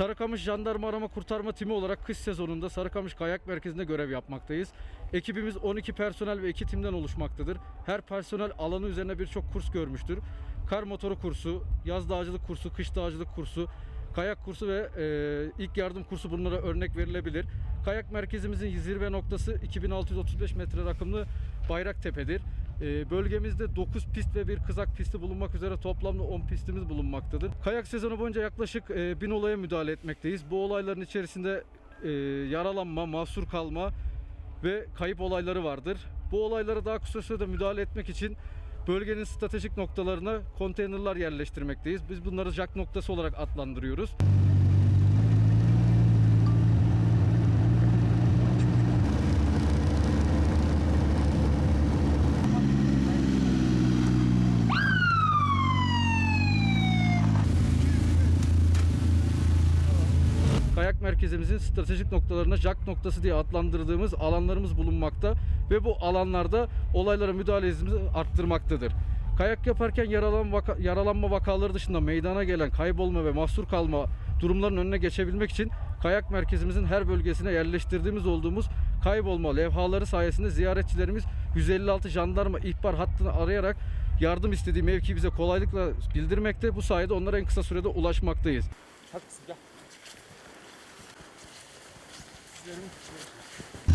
Sarıkamış Jandarma Arama Kurtarma Timi olarak kış sezonunda Sarıkamış Kayak Merkezi'nde görev yapmaktayız. Ekibimiz 12 personel ve 2 timden oluşmaktadır. Her personel alanı üzerine birçok kurs görmüştür. Kar motoru kursu, yaz dağcılık kursu, kış dağcılık kursu, kayak kursu ve e, ilk yardım kursu bunlara örnek verilebilir. Kayak merkezimizin zirve noktası 2635 metre rakımlı Bayraktepe'dir. E, bölgemizde 9 pist ve bir kızak pisti bulunmak üzere toplamda 10 pistimiz bulunmaktadır. Kayak sezonu boyunca yaklaşık e, 1000 olaya müdahale etmekteyiz. Bu olayların içerisinde e, yaralanma, mahsur kalma ve kayıp olayları vardır. Bu olaylara daha kısa sürede müdahale etmek için bölgenin stratejik noktalarına konteynerlar yerleştirmekteyiz. Biz bunları jack noktası olarak adlandırıyoruz. Kayak merkezimizin stratejik noktalarına jack noktası diye adlandırdığımız alanlarımız bulunmakta ve bu alanlarda olaylara müdahale hızımızı arttırmaktadır. Kayak yaparken yaralan vaka- yaralanma vakaları dışında meydana gelen kaybolma ve mahsur kalma durumların önüne geçebilmek için kayak merkezimizin her bölgesine yerleştirdiğimiz olduğumuz kaybolma levhaları sayesinde ziyaretçilerimiz 156 jandarma ihbar hattını arayarak yardım istediği mevki bize kolaylıkla bildirmekte. Bu sayede onlara en kısa sürede ulaşmaktayız. Kızım gel. Görün.